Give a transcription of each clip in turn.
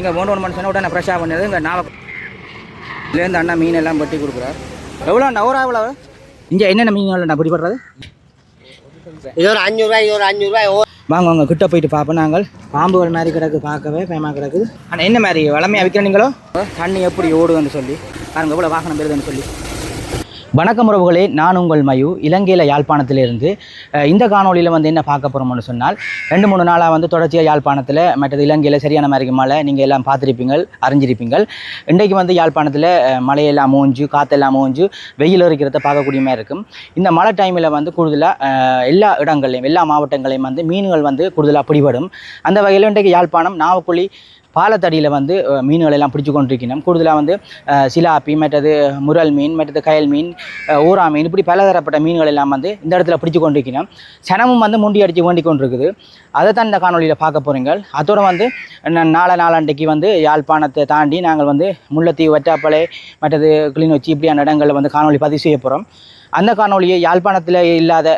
நீங்கள் மூணு ஒன்று மனுஷனா உடனே ஃப்ரெஷ்ஷாக பண்ணது இங்கே நாவ இதுலேருந்து அண்ணா மீன் எல்லாம் வெட்டி கொடுக்குறார். எவ்வளோ ஒரு எவ்வளோ இங்கே என்னென்ன மீன்கள் நான் பிடிப்படுறது இது ஒரு அஞ்சூறுரூவா இது ஒரு அஞ்சூறுரூவா வாங்க வாங்க கிட்ட போயிட்டு பார்ப்போம் நாங்கள். பாம்புகள் மாதிரி கிடக்கு பார்க்கவே பயமாக கிடக்குது ஆனால் என்ன மாதிரி? வளமையாக விற்கிறீங்களோ தண்ணி எப்படி ஓடுதுன்னு சொல்லி. பாருங்க எவ்வளோ வாகனம் பெறுதுன்னு சொல்லி. வணக்கம் உறவுகளே நான் உங்கள் மயு. இலங்கையில் யாழ்ப்பாணத்திலிருந்து இந்த காணொளியில் வந்து என்ன பார்க்க போகிறோம்னு சொன்னால் ரெண்டு மூணு நாளாக வந்து தொடர்ச்சியாக யாழ்ப்பாணத்தில் மற்றது இலங்கையில் சரியான மாதிரி மழை நீங்கள் எல்லாம் பார்த்துருப்பீங்க அறிஞ்சிருப்பீங்கள். இன்றைக்கு வந்து யாழ்ப்பாணத்தில் மழையெல்லாம் மூஞ்சு காற்றெல்லாம் மூஞ்சு வெயில் இருக்கிறத பார்க்கக்கூடிய மாதிரி இருக்கும். இந்த மழை டைமில் வந்து கூடுதலாக எல்லா இடங்கள்லையும் எல்லா மாவட்டங்களையும் வந்து மீன்கள் வந்து கூடுதலாக பிடிபடும். அந்த வகையில் இன்றைக்கு யாழ்ப்பாணம் நாவக்குழி பாலத்தடியில் வந்து மீன்களை எல்லாம் பிடிச்சு கொண்டிருக்கணும் கூடுதலாக வந்து சிலாப்பி மற்றது முரல் மீன் மற்றது கயல் மீன் ஊரா மீன் இப்படி பலதரப்பட்ட மீன்கள் எல்லாம் வந்து இந்த இடத்துல பிடிச்சு கொண்டிருக்கணும் சனமும் வந்து முண்டி அடித்து வேண்டி கொண்டிருக்குது. அதை தான் இந்த காணொலியில் பார்க்க போகிறீங்க அதோட வந்து நா- நாளை நாளாண்டைக்கு வந்து யாழ்ப்பாணத்தை தாண்டி நாங்கள் வந்து முல்லைத்தீவு வட்டாப்பளை மற்றது கிளிநொச்சி இப்படியான இடங்களில் வந்து காணொளி பதிவு செய்ய போகிறோம் அந்த காணொலியை யாழ்ப்பாணத்தில் இல்லாத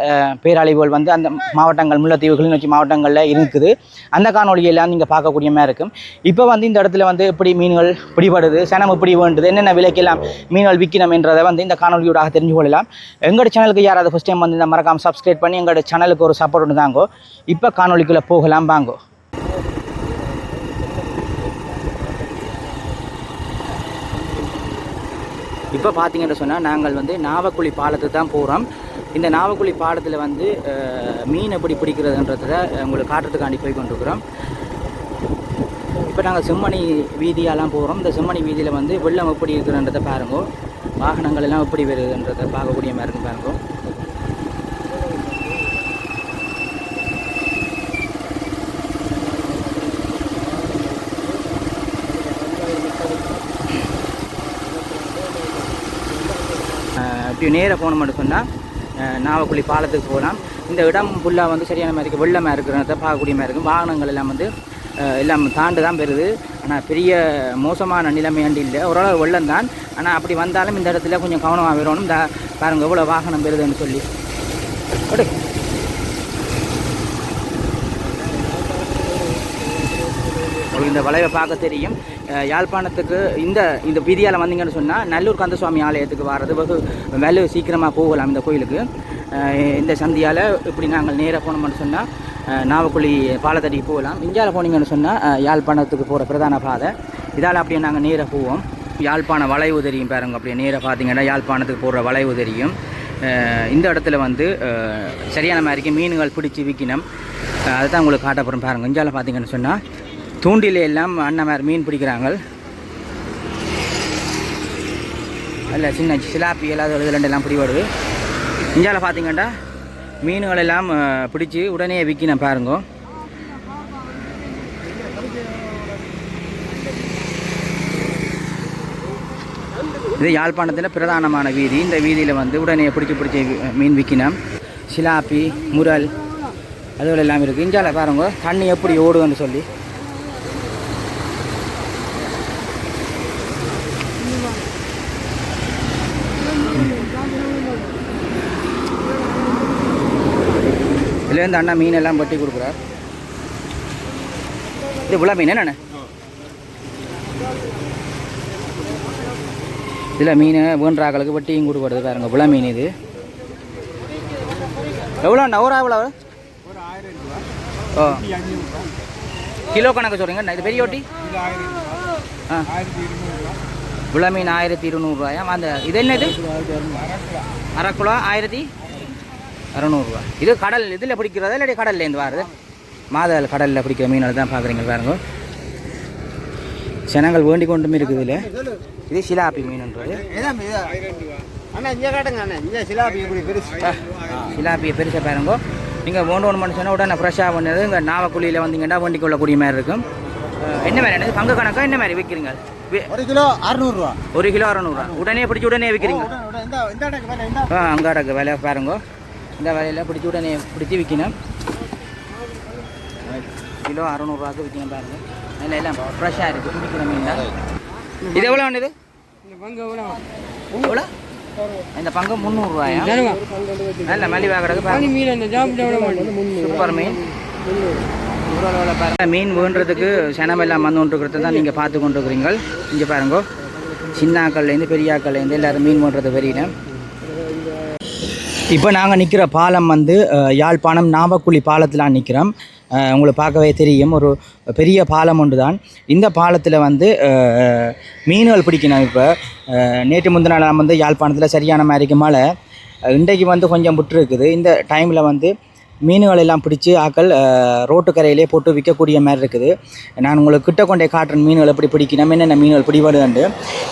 பேரழிவுகள் வந்து அந்த மாவட்டங்கள் முல்லைத்தீவு கிளிநொச்சி மாவட்டங்களில் இருக்குது. அந்த காணொலியெல்லாம் நீங்கள் பார்க்கக்கூடிய மாதிரி இருக்கும். இப்போ வந்து இந்த இடத்துல வந்து எப்படி மீன்கள் பிடிபடுது சனம் எப்படி வேண்டுது என்னென்ன விலைக்கெல்லாம் மீன்கள் விற்கணும் என்றதை வந்து இந்த காணொலியூடாக தெரிஞ்சு கொள்ளலாம். எங்களோட சேனலுக்கு யாராவது ஃபஸ்ட் டைம் வந்து இந்த மறக்காமல் சப்ஸ்கிரைப் பண்ணி எங்களோட சேனலுக்கு ஒரு சப்போர்ட் தாங்கோ. இப்போ காணொலிக்குள்ளே போகலாம் வாங்கோ. இப்போ பார்த்தீங்கன்னு சொன்னால் நாங்கள் வந்து நாவக்குழி பாலத்துக்கு தான் போகிறோம் இந்த நாவக்குழி பாலத்தில் வந்து மீன் எப்படி பிடிக்கிறதுன்றத உங்களுக்கு காட்டுறதுக்காண்டி போய் கொண்டிருக்கிறோம். இப்போ நாங்கள் செம்மணி வீதியெல்லாம் போகிறோம் இந்த செம்மணி வீதியில் வந்து வெள்ளம் எப்படி இருக்கிறன்றதை பாருங்க. வாகனங்கள் எல்லாம் எப்படி வருதுன்றதை பார்க்கக்கூடிய மாதிரி இருக்கும் பாருங்க. இப்படி நேராக போனோம்னு சொன்னால் நாவக்குழி பாலத்துக்கு போகலாம். இந்த இடம் ஃபுல்லாக வந்து சரியான மாதிரி இருக்குது வெள்ளமாக இருக்கிறத பார்க்கக்கூடிய மாதிரி இருக்கும். வாகனங்கள் எல்லாம் வந்து எல்லாம் தாண்டு தான் பெறுது. ஆனால் பெரிய மோசமான நிலைமையாண்டு இல்லை. ஓரளவு வெள்ளம் தான். ஆனால் அப்படி வந்தாலும் இந்த இடத்துல கொஞ்சம் கவனமாக வரணும் இந்த பாருங்கள் எவ்வளோ வாகனம் பெறுதுன்னு சொல்லி. ஓடு. உங்களுக்கு இந்த வளைவை பார்க்க தெரியும். யாழ்ப்பாணத்துக்கு இந்த இந்த வீதியால் வந்தீங்கன்னு சொன்னால் நல்லூர் கந்தசுவாமி ஆலயத்துக்கு வர்றது வெகு வெகு சீக்கிரமாக போகலாம் இந்த கோயிலுக்கு. இந்த சந்தியால் இப்படி நாங்கள் நேராக போனோம்னு சொன்னால் நாவக்குழி பாலத்தடிக்கு போகலாம். இந்தியாவில் போனீங்கன்னு சொன்னால் யாழ்ப்பாணத்துக்கு போகிற பிரதான பாதை. இதால் அப்படியே நாங்கள் நேராக போவோம். யாழ்ப்பாண வளைவு தெரியும் பாருங்க அப்படியே நேராக பார்த்தீங்கன்னா யாழ்ப்பாணத்துக்கு போகிற வளைவு தெரியும் இந்த இடத்துல வந்து சரியான மாதிரிக்கு மீன்கள் பிடிச்சி விற்கினோம் அதுதான் உங்களுக்கு காட்ட போகிறோம் பாருங்கள் இந்தியாவில் பார்த்தீங்கன்னு சொன்னால் தூண்டில எல்லாம் அண்ணன் மீன் பிடிக்கிறாங்க அதில் சின்ன சிலாப்பி எல்லாம் இது ரெண்டு எல்லாம் பிடிபடுது. இந்தியாவில் பார்த்தீங்கன்னா மீன்கள் எல்லாம் பிடிச்சி உடனே விற்கணும் பாருங்க. இது யாழ்ப்பாணத்தில் பிரதானமான வீதி. இந்த வீதியில் வந்து உடனே பிடிச்சி பிடிச்சி மீன் விற்கினோம் சிலாப்பி முரல் அதுகள் எல்லாம் இருக்குது இந்தியாவில் பாருங்க தண்ணி எப்படி ஓடுதுன்னு சொல்லி. இதுலேருந்து அண்ணா மீன் எல்லாம் வெட்டி கொடுக்குறார். இது புலா மீன் என்னண்ணே? இதில் மீன் வேண்டாக்களுக்கு வெட்டியும் கொடுக்கறது பாருங்க புலா மீன் இது. எவ்வளோ அண்ணா ஒரு எவ்வளோ ஓ. கிலோ கணக்கு சொல்கிறீங்க இது பெரிய ஒட்டி ஆ. புலா மீன் ஆயிரத்தி இருநூறுவாயா அந்த இது என்னது? அரை கிலோ ஆயிரத்தி அறநூறுவா. இது கடல் இதில் பிடிக்கிறதா இல்லாட்டி கடல்லேருந்து வருது? மாதல் கடலில் பிடிக்கிற மீன்கள் தான் பார்க்குறீங்க பாருங்க. ஜனங்கள் வேண்டி கொண்டுமே இருக்குது இதில். இது சிலாப்பி மீன்ன்றது சிலாப்பியை பெருசாக பாருங்க. நீங்கள் ஒன்று ஒன்று சொன்னால் உடனே ஃப்ரெஷ்ஷாக பண்ணது இங்கே நாவக்குழியில் வந்தீங்கன்னா வண்டி கொள்ளக்கூடிய மாதிரி இருக்கும். என்ன மாதிரி என்னது? பங்கு கணக்கா என்ன மாதிரி விற்கிறீங்க ஒரு கிலோ அறுநூறுவா. ஒரு கிலோ அறநூறுவா. உடனே பிடிச்சி உடனே விற்கிறீங்க ஆ அங்கே அடக்கு விலை பாருங்க. இந்த விலையில் பிடிச்சி உடனே பிடிச்சி விற்கணும். கிலோ அறநூறுவாக்கு விற்கணும் பாருங்க. அதில் எல்லாம் ஃப்ரெஷ்ஷாக இருக்குது பிடிக்கிற மீன் தான். இது எவ்வளோ வேண்டியது எவ்வளோ இந்த பங்கு முந்நூறுரூவாயா நல்ல மலிவாக கிடக்கு சூப்பர் மீன். மீன். வேண்டுறதுக்கு சனமெல்லாம் வந்து கொண்டிருக்கிறத தான் நீங்கள் பார்த்து கொண்டிருக்கிறீங்க இங்கே பாருங்க. சின்னாக்கள்லேருந்து பெரியாக்கள்லேருந்து எல்லாரும் மீன் வேண்டுறது பெரியன இப்போ நாங்கள் நிற்கிற பாலம் வந்து யாழ்ப்பாணம் நாவக்குழி பாலத்தில் நிற்கிறோம் உங்களை பார்க்கவே தெரியும். ஒரு பெரிய பாலம் ஒன்று தான் இந்த பாலத்தில் வந்து மீன்கள் பிடிக்கணும் இப்போ. நேற்று முந்தின நாள் வந்து யாழ்ப்பாணத்தில் சரியான மாதிரிக்கு மழை. இன்றைக்கு வந்து கொஞ்சம் விட்டுருக்குது இந்த டைமில் வந்து மீன்கள் எல்லாம் பிடிச்சி ஆக்கள் ரோட்டு ரோட்டுக்கரையிலே போட்டு விற்கக்கூடிய மாதிரி இருக்குது. நான் உங்களுக்கு கிட்ட கொண்டே காட்டுறேன் மீன்கள் எப்படி பிடிக்கணும் என்னென்ன மீன்கள் பிடிபடுதுண்டு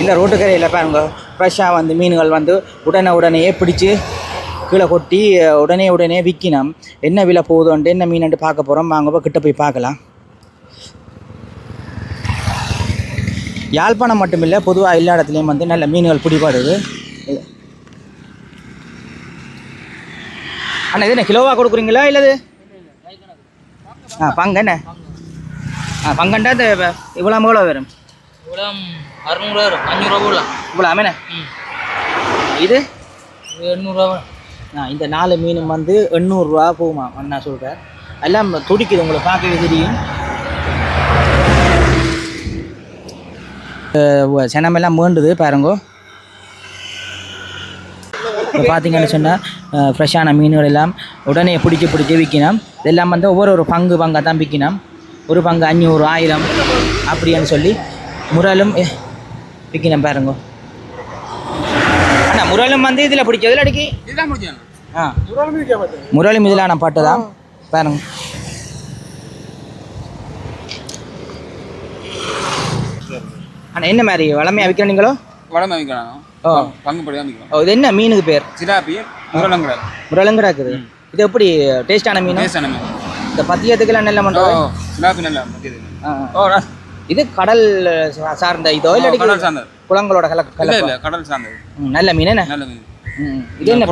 இந்த ரோட்டுக்கரையில் பாருங்க ஃப்ரெஷ்ஷாக வந்து மீன்கள் வந்து உடனே உடனேயே பிடிச்சி கீழே கொட்டி உடனே உடனே விற்கினோம் என்ன விலை போகுதுன்ட்டு என்ன மீனுன்ட்டு பார்க்க போகிறோம் வாங்க போய் கிட்ட போய் பார்க்கலாம். யாழ்ப்பாணம் மட்டும் இல்லை பொதுவாக எல்லா இடத்துலையும் வந்து நல்ல மீன்கள் பிடிபடுது. அண்ணா இது என்ன கிலோவாக கொடுக்குறீங்களா இல்லது ஆ பங்கு என்ன? ஆ பங்கண்டா இந்த இவ்வளோ எவ்வளோ வரும்? இவ்வளோ அறுநூறுவா வரும் அஞ்சூறுவா போடலாம். இவ்வளோ ஆமேண்ணே இது? ஆ இந்த நாலு மீனும் வந்து எண்ணூறுரூவா போகுமா? நான் சொல்கிறேன் எல்லாம் துடிக்குது உங்களை பார்க்கவே தெரியும். சினமெல்லாம் சனமெல்லாம் மீண்டுது பாருங்கோ. இப்போ பார்த்தீங்கன்னு சொன்னால் ஃப்ரெஷ்ஷான மீன்கள் எல்லாம் உடனே பிடிச்சி பிடிச்சி விற்கணும். இதெல்லாம் வந்து ஒவ்வொரு ஒரு பங்கு பங்காக தான் விற்கணும். ஒரு பங்கு அஞ்சூறு ஆயிரம் அப்படின்னு சொல்லி முரலும் விற்கினோம் விற்கணும் பாருங்கோ. முரலும் வந்து இதில் பிடிச்சதில் அடிக்கி? இதுதான் முடிச்சாங்க ஆ. முரளி மிதிலான பாட்டு தான். பாருங்க. அண்ணா என்ன மாதிரி? வளமையாக விற்கிற நீங்களோ? வளமை வைக்கலாம் ஓ. பங்கு படி தான் வைக்கலாம் ஓ இது என்ன மீனுக்கு பேர்? சிலாப்பி முருகலங்கிறார் முரளங்கடா இருக்குது இது. எப்படி டேஸ்டான மீன்? பேசான மீன். இந்த பத்தியத்துக்கெல்லாம் நல்ல பண்ணுறோம் சிலாப்பி நல்லா இது கடல் சார்ந்த இதோ இல்லை கடல் சார்ந்தது. குளங்களோட கல இல்ல கலப்பா. இல்ல கடல் சார்ந்தது. ம், நல்ல மீன் என்ன? நல்ல மீன். ம், இது என்ன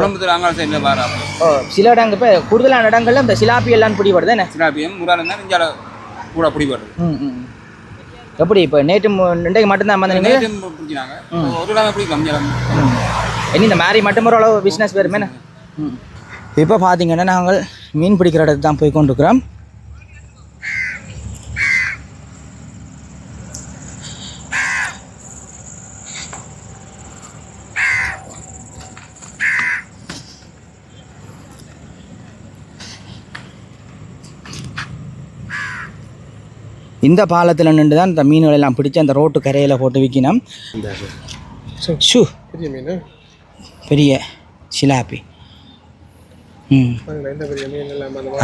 சைடில் பாரு ஓ சில இடங்க இப்போ கூடுதலான இடங்கள்ல இந்த சிலாப்பி எல்லாம் பிடிபடுது என்ன? சிலாப்பியும் முருகலம் தான் இஞ்சால கூட பிடிபடுறது ம் எப்படி இப்போ நேற்று மு- இன்றைக்கு மட்டும்தான் வந்தீங்க நேற்று பிடிக்கிறாங்க ஒரு இஞ்சால இனி இந்த மாதிரி மட்டும் ஒரு அளவு பிஸ்னஸ் வருமே ம். இப்போ பார்த்தீங்கன்னா நாங்கள் மீன் பிடிக்கிற இடத்துக்கு தான் போய் கொண்டிருக்கிறோம். இந்த பாலத்தில் நின்று தான் இந்த மீன்கள் எல்லாம் பிடிச்சி அந்த ரோட்டு கரையில் போட்டு விற்கணும் ஷூ. பெரிய மீன்? பெரிய சிலாப்பி. ம்.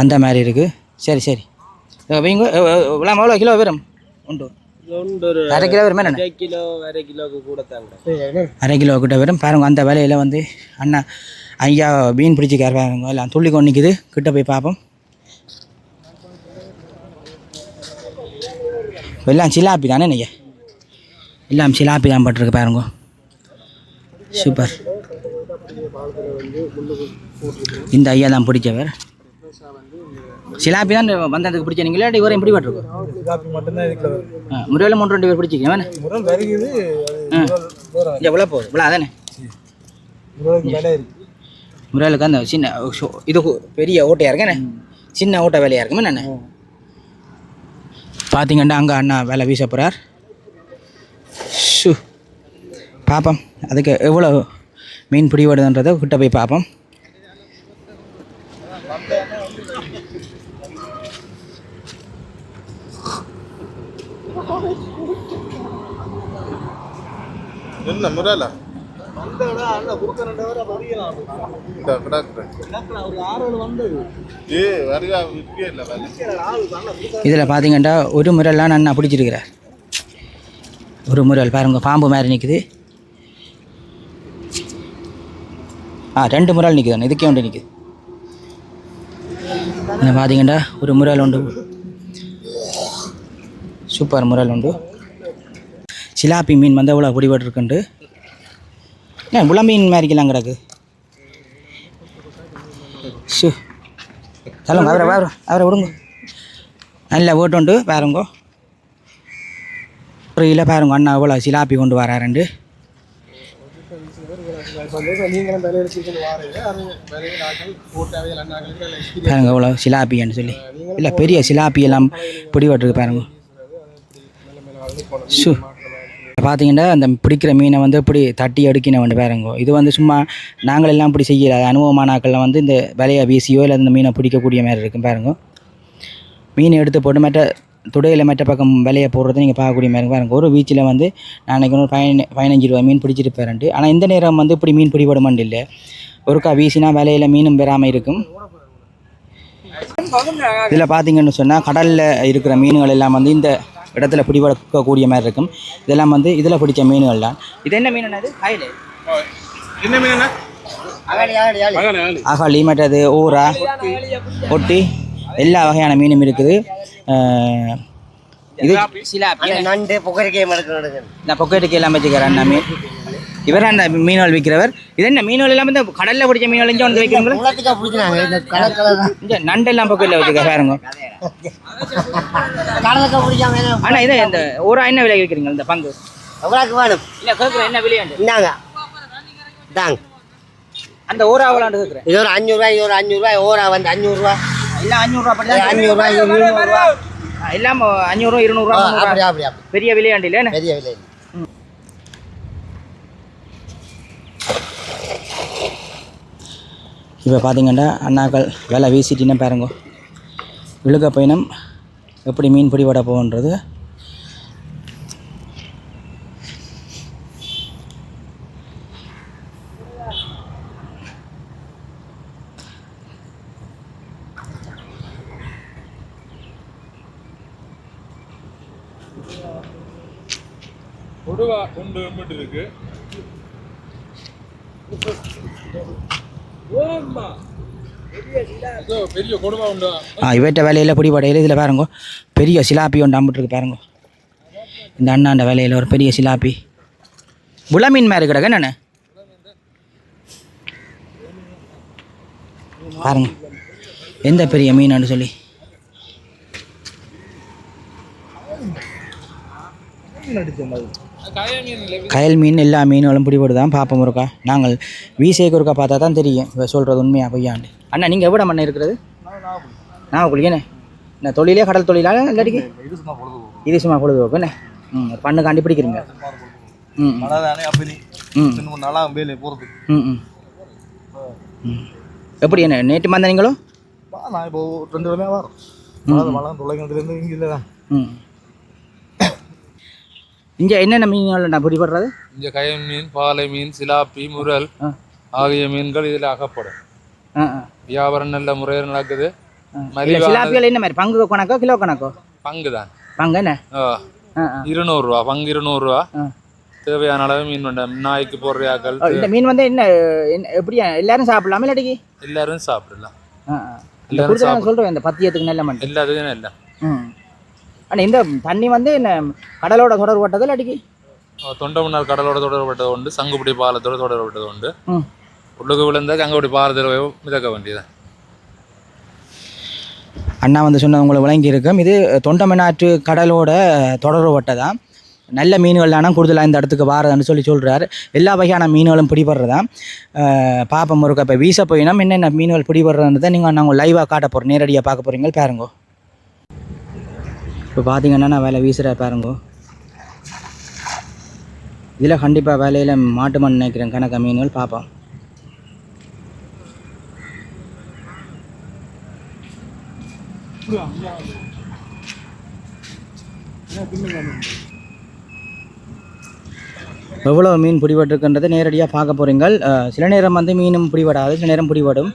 அந்த மாதிரி? இருக்குது சரி சரி. வைங்க இவ்வளோ எவ்வளோ கிலோ வரும் உண்டு அரை கிலோ வரும் என்ன கிலோ அரை கிலோவுக்கு கூட தாங்க. அரை கிலோ கிட்ட வரும் பாருங்க அந்த வேலையில் வந்து அண்ணா ஐயா மீன் பிடிச்சிக்கார் பாருங்க. எல்லாம் துள்ளி கொண்டு நிற்குது கிட்ட போய் பார்ப்போம். எல்லாம் சிலாப்பி தானே நீங்கள் எல்லாம் சிலாப்பி தான் பட்டிருக்கு பாருங்க. சூப்பர். இந்த ஐயா தான் பிடிச்சவர். சிலாப்பி தான் வந்ததுக்கு பிடிச்ச நீங்களே இவரையும் பிடிபட்டிருக்கோம் ஆ முறையில் மூன்று ரெண்டு பேர் வருகுது இங்கே இவ்வளோ போகுது. இவ்வளோ அதானே முறையிலுக்கு அந்த சின்ன இது பெரிய ஓட்டையாக இருக்கேண்ணே சின்ன ஓட்டை வேலையாக இருக்குமே நான் பார்த்தீங்கன்னா அங்கே அண்ணா வேலை வீச போகிறார் ஷு. பார்ப்போம் அதுக்கு எவ்வளோ மீன் பிடிபடுதுன்றதை கிட்ட போய் பார்ப்போம் என்ன முரலா இந்த கிடக்குறேன் ஏ வருகா விற்கே இல்லை இதில் பார்த்தீங்கன்னா ஒரு முறையெல்லாம் அண்ணா பிடிச்சிருக்கிறார். ஒரு முறையில் பாருங்க பாம்பு மாதிரி நிற்குது ஆ ரெண்டு முறையில் நிற்குது இதுக்கே ஒன்று நிற்குது என்ன பார்த்தீங்கன்னா ஒரு முறையில் உண்டு. சூப்பர் முறையில் உண்டு. சிலாப்பி மீன் வந்து எவ்வளோ பிடிபட்டுருக்குண்டு? ஏன் இவ்வளோ மீன் மாதிரிக்கெல்லாம் கிடக்கு ஷூ. சொல்லுங்க அவரை அவரை அவரை விடுங்க. நல்ல ஓட்டு பாருங்க. ஒரு இல பாருங்க அண்ணா அவ்வளோ சிலாப்பி கொண்டு வராருண்டு. பாருங்க இவ்வளோ சிலாப்பின்னு சொல்லி. இல்லை பெரிய சிலாப்பி எல்லாம் பிடிபட்டுருக்கு பாருங்க. ஷூ. பார்த்தீங்கன்னா அந்த பிடிக்கிற மீனை வந்து இப்படி தட்டி அடுக்கின வந்து பாருங்க. இது வந்து சும்மா நாங்கள் எல்லாம் இப்படி செய்யல. அனுபவமானாக்கள்லாம் வந்து இந்த விலையை வீசியோ இல்லை இந்த மீனை பிடிக்கக்கூடிய மாதிரி இருக்கும் பாருங்க. மீனை எடுத்து போட்டு மற்ற துடையில் மற்ற பக்கம் விலையை போடுறது நீங்கள் பார்க்கக்கூடிய மாதிரி பாருங்க. ஒரு வீச்சில் வந்து நான் ஒரு பதின பதினஞ்சு ரூபா மீன் பிடிச்சிட்டு போகிறேன்ட்டு ஆனால் இந்த நேரம் வந்து இப்படி மீன் பிடிபட இல்லை. ஒருக்கா வீசினா விலையில் மீனும் பெறாமல் இருக்கும். இதில் பார்த்தீங்கன்னு சொன்னால் கடலில் இருக்கிற மீன்கள் எல்லாம் வந்து இந்த இடத்துல பிடிபடக்கூடிய மாதிரி இருக்கும். இதெல்லாம் வந்து இதில் பிடிச்ச மீன்கள் தான். இது என்ன மீன் காயில். என்ன மீன் அகாளி மற்றது ஊரா ஒட்டி எல்லா வகையான மீனும் இருக்குது. இது நண்டு நடக்குது இந்த பொக்கெட்டுக்கு எல்லாம் வச்சுக்கிறார் அண்ணா மீன். இவர் அந்த மீன்கள் விற்கிறவர் இது என்ன மீன்கள் எல்லாம் இந்த கடலில் பிடிச்ச மீன்கள் இங்கே வந்து வைக்கிறீங்களா? இந்த இங்கே நண்டெல்லாம் பொக்கெட்டில் வச்சுக்க பாருங்க அண்ணா இதை இந்த ஊரா என்ன விலை விற்கிறீங்க இந்த பங்கு? எவ்வளோக்கு வேணும்? இல்லை கேட்குறேன் என்ன விலையாண்டு இந்தாங்க. இந்தாங்க. அந்த ஊரா விளாண்டு கேட்குறேன் இது ஒரு அஞ்சூறுரூவா இது ஒரு அஞ்சூறுரூவா ஓரா வந்து அஞ்சூறுரூவா எல்லாம் அஞ்சூறுரூவா படி அஞ்சூறுரூவா நூறுரூவா எல்லாம் அஞ்சூறுரூவா இருநூறுவா. பெரிய விலையாண்டு இல்லை பெரிய விலை. இப்போ பார்த்தீங்கன்னா அண்ணாக்கள் வேலை வீசிட்டின்னு பாருங்க. விழுக பயணம் எப்படி மீன் பிடிபட போகுன்றது. கொடுவா இருக்கு இதோ பெரிய கொடுவா உண்டு ஆ இவற்ற வேலையில் பிடிபடையில் இதில் பாருங்க. பெரிய சிலாப்பி ஒன்று அம்பிட்டுருக்கு பாருங்க. இந்த அண்ணாண்ட வேலையில் ஒரு பெரிய சிலாப்பி. புலமீன் மாதிரி கிடக்கு என்னண்ணே? பாருங்க. எந்த பெரிய மீனான்னு சொல்லி. கயல் மீன் எல்லா மீன்களும் பிடிபடுதான் பார்ப்போம் இருக்கா நாங்கள் வீசேக்கு ஒருக்கா பார்த்தா தான் தெரியும். இவ சொல்கிறது உண்மையா பொய்யாண்டு அண்ணா நீங்கள் எவ்வளோ மண்ணை இருக்கிறது? நாகக்குழியண்ணே என்ன? தொழிலே கடல் தொழிலா? இல்லாட்டிக்கு? இது சும்மா பொழுதுபோக்கு. என்ன? ம் ஒரு பண்ணுக்காண்டி பிடிக்கிறீங்க. ம். தானே நாளாக வேலை போகிறது ம் ம். ம். எப்படி என்ன? நேற்று வந்தீங்களோ? நான் இப்போ ரெண்டு வேலையாக வரோம். மழை மழை தொலைக்கிறதுலேருந்து இங்கே இல்லை தான் ம். இங்கே என்னென்ன மீன்கள் நான் பிடிபடுறது? இங்கே கயல் மீன் பாலை மீன் சிலாப்பி முரல். ஆகிய மீன்கள் இதில் அகப்படும். வியாபாரம் நல்ல முறையில் நடக்குது. சிலாப்பிகள் என்ன மாதிரி? பங்கு கணக்கோ கிலோ கணக்கோ? பங்கு தான். பங்கு என்ன? இருநூறுவா பங்கு இருநூறுவா. தேவையான அளவு மீன் வேண்டாம் நாய்க்கு போடுறாக்கள் ஓ, இந்த மீன் வந்து என்ன எப்படி எல்லாரும் சாப்பிடலாமா இல்லாட்டிக்கு? எல்லாரும் சாப்பிடலாம். எல்லாரும் சொல்கிறேன் இந்த பத்தியத்துக்கு நல்ல மண். எல்லாத்துக்கும் இல்லை. ம் ஆனால் இந்த தண்ணி வந்து என்ன கடலோட தொடர்பட்டது இல்லாட்டிக்கு தொண்டை மன்னார் கடலோட தொடர்பட்டது உண்டு சங்குபிடி பாலத்தோட தொடர்பட்டது உண்டு. உள்ளுக்கு விழுந்தா கங்குபிடி பாலத்தில் மிதக்க வேண்டியது. அண்ணா வந்து சொன்னது உங்களுக்கு விளங்கி இருக்கும் இது தொண்டமனாற்று கடலோட தொடர்பட்டதான் நல்ல மீன்கள் தானே கூடுதலாக இந்த இடத்துக்கு வாரதுன்னு சொல்லி சொல்கிறார் எல்லா வகையான மீன்களும் பிடிபடுறதான் பாப்பம் முருக்க இப்போ வீச போயினோம் என்னென்ன மீன்கள் பிடிபடுறதுன்றதை நீங்கள் நாங்கள் லைவாக காட்ட போகிறோம் நேரடியாக பார்க்க போகிறீங்க பாருங்கோ. இப்போ பார்த்தீங்கன்னா நான் வேலை வீசுகிற பாருங்கோ. இதில் கண்டிப்பாக வேலையில் மாட்டு மண் நினைக்கிறேன். கணக்க மீன்கள் பார்ப்போம். எவ்வளோ மீன் பிடிபட்டிருக்குன்றதை நேரடியாக பார்க்க போகிறீங்க சில நேரம் வந்து மீனும் பிடிபடாது சில நேரம் பிடிபடும்.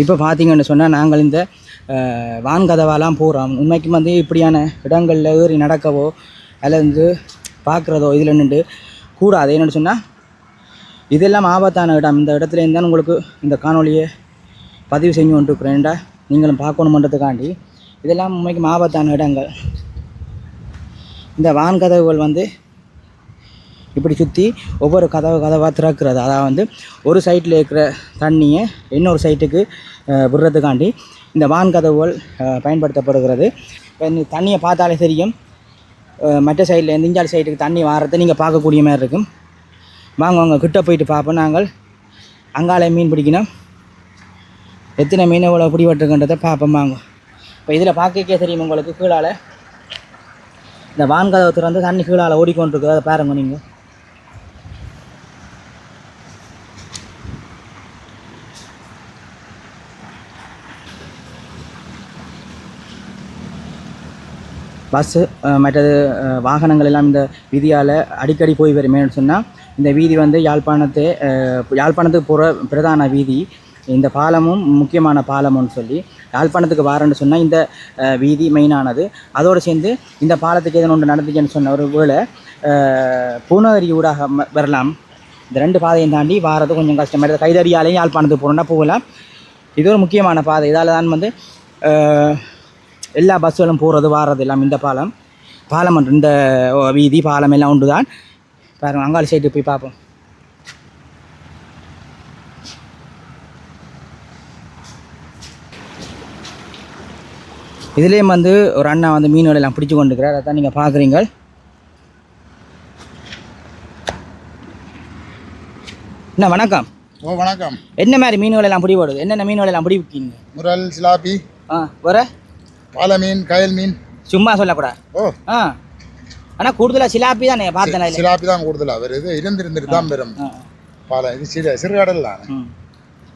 இப்போ பார்த்தீங்கன்னு சொன்னால் நாங்கள் இந்த வான்கதவாலாம் போகிறோம் உண்மைக்கும் வந்து இப்படியான இடங்களில் ஏறி நடக்கவோ அல்லது வந்து பார்க்குறதோ இதில் நின்று கூடாது. என்னென்னு சொன்னால் இதெல்லாம் ஆபத்தான இடம். இந்த இடத்துல தான் உங்களுக்கு இந்த காணொலியை பதிவு செஞ்சு கொண்டிருக்கிறேன்டா நீங்களும் பார்க்கணுமன்றதுக்காண்டி. இதெல்லாம் உண்மைக்கும் ஆபத்தான இடங்கள். இந்த வான்கதவுகள் வந்து இப்படி சுற்றி ஒவ்வொரு கதவு கதவாக திறக்கிறது. அதாவது வந்து ஒரு சைட்டில் இருக்கிற தண்ணியை இன்னொரு சைட்டுக்கு விடுறதுக்காண்டி இந்த வான் கதவுகள் பயன்படுத்தப்படுகிறது. இப்போ இந்த தண்ணியை பார்த்தாலே தெரியும். மற்ற சைடில் இந்த இஞ்சால் சைடுக்கு தண்ணி வாரத்தை நீங்கள் பார்க்கக்கூடிய மாதிரி இருக்கும். வாங்க வாங்க கிட்ட போயிட்டு பார்ப்போம் நாங்கள். அங்காலே மீன் பிடிக்கணும். எத்தனை மீன் இவ்வளோ பிடிபட்டுருக்குன்றதை பார்ப்போம் வாங்க. இப்போ இதில் பார்க்கக்கே தெரியும் உங்களுக்கு கீழால். இந்த வான்கதவை திறந்து தண்ணி கீழால் ஓடிக்கொண்டிருக்குது அதை பாருங்க நீங்கள் பஸ்ஸு மற்றது வாகனங்கள் எல்லாம் இந்த வீதியால் அடிக்கடி போய் வருமேன்னு சொன்னால் இந்த வீதி வந்து யாழ்ப்பாணத்தை யாழ்ப்பாணத்துக்கு போகிற பிரதான வீதி. இந்த பாலமும் முக்கியமான பாலம்னு சொல்லி யாழ்ப்பாணத்துக்கு வாரன்னு சொன்னால் இந்த வீதி மெயினானது அதோடு சேர்ந்து இந்த பாலத்துக்கு எதனா ஒன்று நடந்துச்சுன்னு சொன்ன ஒரு வேளை அஹ், பூநகரி ஊடாக வரலாம். இந்த ரெண்டு பாதையும் தாண்டி வாரது கொஞ்சம் கஷ்டம். கைதறியாலையும் யாழ்ப்பாணத்துக்கு போகணுன்னா போகலாம். இது ஒரு முக்கியமான பாதை. இதால் தான் வந்து எல்லா பஸ்ஸுகளும் போகிறது வாரது எல்லாம் இந்த பாலம். பாலம் இந்த வீதி பாலம் எல்லாம் உண்டு தான் பாருங்க அங்காளி சைடு போய் பார்ப்போம். இதுலேயும் வந்து ஒரு அண்ணா வந்து மீன்கள் எல்லாம் பிடிச்சு கொண்டுக்கிறார் அதான் நீங்கள் பார்க்குறீங்க. என்ன வணக்கம். ஓ வணக்கம். என்ன மாதிரி மீன்கள் எல்லாம் பிடிபடுது என்னென்ன மீன்கள் எல்லாம் பிடிப்பீங்க முரல் சிலாப்பி ஆ வர பாலை மீன் கயல் மீன் சும்மா சொல்லக்கூடாது. ஓ. ஆ. ஆனால் கூடுதலாக சிலாப்பி தானே பார்த்தேன் சிலாப்பி தான் கூடுதலாக வருது இருந்திருந்துட்டு தான் பெறும் ஆ. பாலை இது சிறு சிறுகடல் தான். ம்.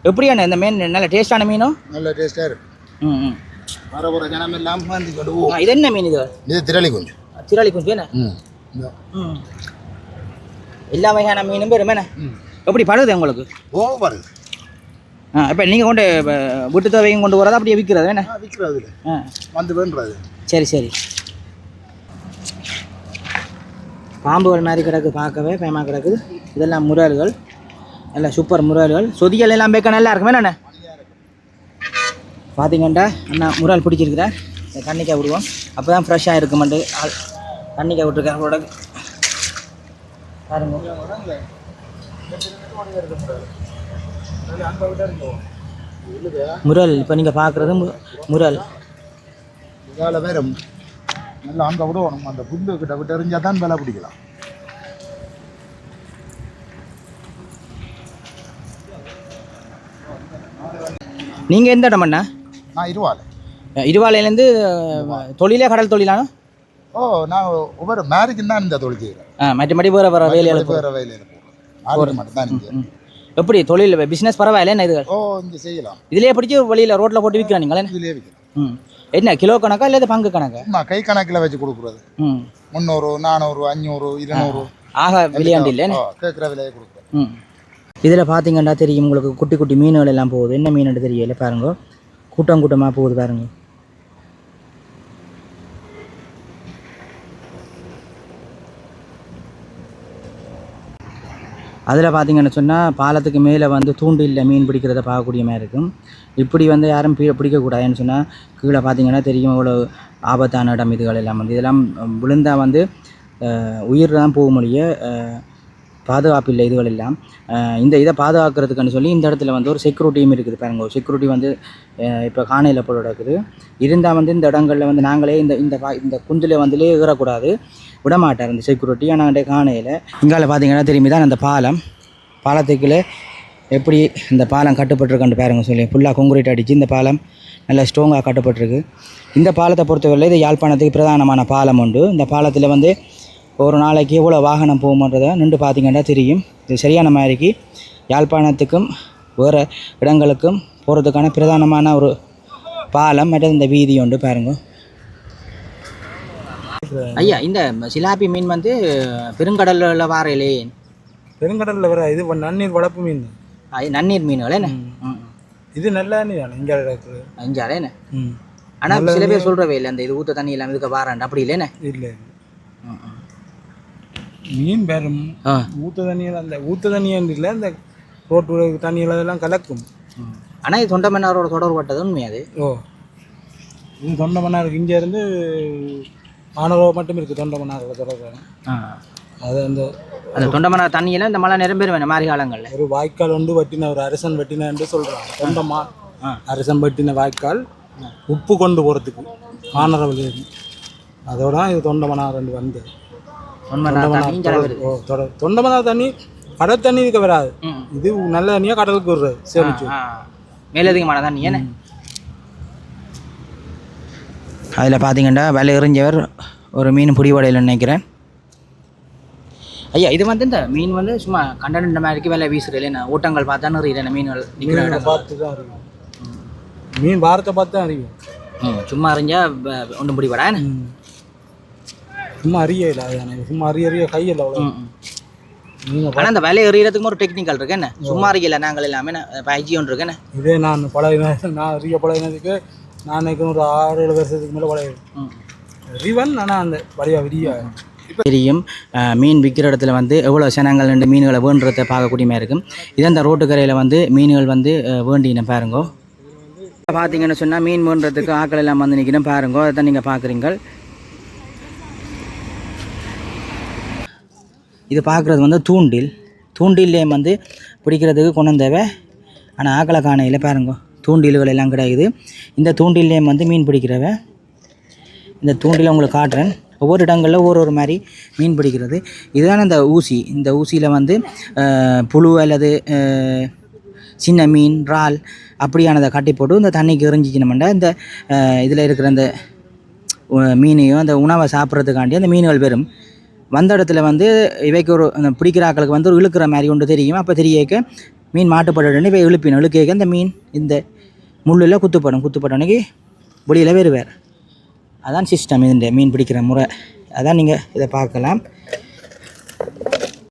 எப்படியான இந்த மீன் நல்ல டேஸ்டான மீனும் நல்ல டேஸ்ட்டாக இருக்கும் ம் ம். வர போகிற ஜனம் எல்லாம் வந்து ஆ, இது என்ன மீன் இது? இது திரளி கொஞ்சம் திராளி குஞ்சு என்ன ம். எல்லா வகையான மீனும் பேரும் என்ன எப்படி படுது உங்களுக்கு? ஓ வருது ஆ இப்போ நீங்கள் கொண்டு வீட்டு தேவையும் கொண்டு வரதா அப்படியே விற்கிறது என்ன? விற்கிறது ஆ. வந்து வேண்டுறது. சரி சரி. பாம்புகள் மாதிரி கிடக்கு பார்க்கவே பயமாக கிடக்குது இதெல்லாம் முரல்கள். நல்ல சூப்பர் முரல்கள். சொதிகள் எல்லாம் பேக்க நல்லா இருக்குமே என்ன பார்த்தீங்கண்டா அண்ணா முரல் பிடிச்சிருக்கிறேன் தண்ணிக்காய் விடுவோம். அப்போ தான் ஃப்ரெஷ்ஷாக இருக்குமெண்டு ஆள் தண்ணிக்காய் விட்டுருக்கேன் கூட பாருங்க. முரல் இப்போ நீங்கள் பார்க்குறது முரல். இதால் வேறும் நல்லா அங்கே விடணும் அந்த புல்லு கிட்ட விட்டு எறிஞ்சால் தான் விலை பிடிக்கலாம். நீங்கள் எந்த இடம் அண்ணா? நான் இருவாள் இருவாலையிலேருந்து தொழிலே கடல் தொழிலானா? ஓ நான் ஒவ்வொரு மேரிக்கும் தான் இந்த தொழில் செய்கிறேன் ஆ மற்றபடி வேறு வர வேலையால் வேறு வேலையில் போடுறேன் ஆறு மட்டும் தான் எப்படி தொழில் பிஸ்னஸ் பரவாயில்ல என்ன இது ஓ இங்கே செய்யலாம். இதுலேயே பிடிச்சி வெளியில் ரோட்டில் போட்டு விற்கிறாங்களே இதுலேயே விற்கலாம் ம். என்ன கிலோ கணக்கா இல்லை பங்கு கணக்கா? சும்மா கை கணக்கில் வச்சு கொடுக்குறது. ம். முந்நூறு நானூறு அஞ்சூறு இருநூறு. ஆக விளையாண்டு இல்லை கேட்குற விலையை கொடுக்குறது ம். இதில் பார்த்தீங்கன்னா தெரியும் உங்களுக்கு குட்டி குட்டி மீன்கள் எல்லாம் போகுது. என்ன மீன் தெரியல பாருங்க. கூட்டம் கூட்டமாக போகுது பாருங்க. அதில் பார்த்தீங்கன்னு சொன்னால் பாலத்துக்கு மேலே வந்து தூண்டில்ல மீன் பிடிக்கிறத பார்க்கக்கூடிய மாதிரி இருக்கும். இப்படி வந்து யாரும் பீ பிடிக்கக்கூடாதுன்னு சொன்னால் கீழே பார்த்தீங்கன்னா தெரியும் இவ்வளோ ஆபத்தான இடம் இதுகள் எல்லாம் வந்து. இதெல்லாம் விழுந்தால் வந்து உயிர் தான் போக முடியும் பாதுகாப்பு இல்லை இதுகள் எல்லாம். இந்த இதை பாதுகாக்கிறதுக்குன்னு சொல்லி இந்த இடத்துல வந்து ஒரு செக்யூரிட்டியும் இருக்குது பாருங்க. ஒரு செக்யூரிட்டி வந்து இப்போ காணையில் போல இருக்குது இருந்தால் வந்து இந்த இடங்களில் வந்து நாங்களே இந்த இந்த பா இந்த குந்தில் வந்துலே ஏறக்கூடாது. விடமாட்டார் அந்த செக்யூரிட்டி ஆனால் காணையில் இங்கால பார்த்தீங்கன்னா திரும்பி தான் அந்த பாலம். பாலத்துக்குள்ளே எப்படி இந்த பாலம் கட்டுப்பட்டிருக்கான்னு பாருங்க சொல்லி. ஃபுல்லாக கொங்குரேட் அடித்து இந்த பாலம் நல்லா ஸ்ட்ராங்காக கட்டப்பட்டிருக்கு. இந்த பாலத்தை பொறுத்தவரையில் இது யாழ்ப்பாணத்துக்கு பிரதானமான பாலம் உண்டு. இந்த பாலத்தில் வந்து ஒரு நாளைக்கு எவ்வளோ வாகனம் போகுமன்றதை நின்று பார்த்தீங்கன்னா தெரியும். இது சரியான மாதிரிக்கு யாழ்ப்பாணத்துக்கும் வேறு இடங்களுக்கும் போகிறதுக்கான பிரதானமான ஒரு பாலம் மற்றது இந்த வீதி உண்டு பாருங்கள் ஐயா இந்த சிலாப்பி மீன் வந்து பெருங்கடலில் வாரையிலே. பெருங்கடலில் வர இது நன்னீர் வளர்ப்பு மீன். நன்னீர் மீன்கள் என்ன? ம். இது நல்ல இங்கே இருக்குது. ம். ஆனால் சில பேர் சொல்கிறவே இல்லை அந்த இது ஊற்ற தண்ணி இல்லாமல் இதுக்கு வாராண்டு அப்படி இல்லைண்ணே இல்லை மீன் பெறும் ஊற்ற தண்ணியில் அந்த ஊற்ற தண்ணியில் இல்லை இந்த ரோட்டு தண்ணியில் அதெல்லாம் கலக்கும். ஆனால் இது தொண்டை மன்னாரோட தொடர்பட்டது உண்மையா அது? ஓ. இது தொண்டை மன்னாருக்கு ஆனரோ மட்டும் இருக்குது தொண்டை மன்னாரில் தொடர்பு. ஆ. அது அந்த அந்த தொண்டை மன்னார் தண்ணியெல்லாம் இந்த மழை நிரம்பெறும் வேணும் மாரி காலங்களில்? ஒரு வாய்க்கால் வந்து வட்டின ஒரு அரசன் வட்டின என்று சொல்கிறாங்க தொண்டமா. அரசன் வட்டின வாய்க்கால் உப்பு கொண்டு போகிறதுக்கு ஆனரவில் அதோட இது தொண்டமனார் ரெண்டு வந்து. உண்மைதான் தண்ணியும் ஜலம் வருது ஓ தொட- தொண்டமனார் தண்ணி கடல் தண்ணி இதுக்கு வராது. இது நல்ல தண்ணியாக கடலுக்கு விடுறது சேமிச்சு மேலதிகமான தண்ணி என்ன? அதில் பார்த்தீங்கன்னா வேலை எறிஞ்சவர் ஒரு மீன் பிடிவடையில் நினைக்கிறேன். ஐயா இது வந்து இந்த மீன் வந்து சும்மா கண்டன மாதிரிக்கு வேலை வீசுறது இல்லைன்னா ஊட்டங்கள் பார்த்தா நிறைய மீன்கள்? நிற்கிற பார்த்து தான் அறியும் மீன் பாரத்தை பார்த்து தான் அறியும் ம், சும்மா அறிஞ்சா ஒண்ணும் பிடிபடா. சும்மா அறிய இல்லை சும்மா அறிய அறிய கையில் அவ்வளோ ஆனால் அந்த வேலை எறிகிறதுக்கு ஒரு டெக்னிக்கல் இருக்கு என்ன? சும்மா அறியல நாங்கள் எல்லாமே பைஜி ஒன்று இருக்கு என்ன? இதே நான் பழகின நான் அறிய பழகினதுக்கு நான் நினைக்கிற ஒரு ஆறு ஏழு வருஷத்துக்கு மேலே பழகி ரிவன் ஆனால் அந்த வழியாக விரியா தெரியும் மீன் விற்கிற இடத்துல வந்து எவ்வளோ சனங்கள் ரெண்டு மீன்களை வேண்டுறத பார்க்கக்கூடியமாக இருக்கும். இதே அந்த ரோட்டுக்கரையில் வந்து மீன்கள் வந்து அஹ், வேண்டின பாருங்கோ. பார்த்தீங்கன்னு சொன்னால் மீன் வேண்டுறதுக்கு ஆக்கள் எல்லாம் வந்து நிற்கணும் பாருங்கோ. அதை தான் நீங்கள் பார்க்குறீங்க இது பார்க்குறது வந்து தூண்டில். தூண்டில்லையும் வந்து பிடிக்கிறதுக்கு கொண்டு வந்தவை ஆனால் ஆக்களை காணையில் பாருங்கோ. தூண்டில்கள் எல்லாம் கிடைக்குது. இந்த தூண்டில்லையும் வந்து மீன் பிடிக்கிறவன் இந்த தூண்டிலை உங்களுக்கு காட்டுறேன். ஒவ்வொரு இடங்களில் ஒவ்வொரு ஒரு மாதிரி மீன் பிடிக்கிறது. இதுதான் இந்த ஊசி. இந்த ஊசியில் வந்து புழு அல்லது சின்ன மீன் இறால் அப்படியானதை கட்டி போட்டு இந்த தண்ணிக்கு எரிஞ்சிக்கணுமெண்டா இந்த இதில் இருக்கிற அந்த மீனையும் அந்த உணவை சாப்பிட்றதுக்காண்டி அந்த மீன்கள் பெறும். வந்த இடத்துல வந்து இவைக்கு ஒரு அந்த பிடிக்கிற ஆக்களுக்கு வந்து ஒரு இழுக்கிற மாதிரி ஒன்று தெரியும். அப்போ தெரியக்க மீன் மாட்டுப்பட்டு இவை இழுப்பின இழுக்க அந்த மீன் இந்த முள்ளில் குத்துப்படும் குத்துப்பட்டவனுக்கு வெளியில் வேறு அதான் சிஸ்டம் இதுண்ட மீன் பிடிக்கிற முறை. அதான் நீங்கள் இதை பார்க்கலாம்.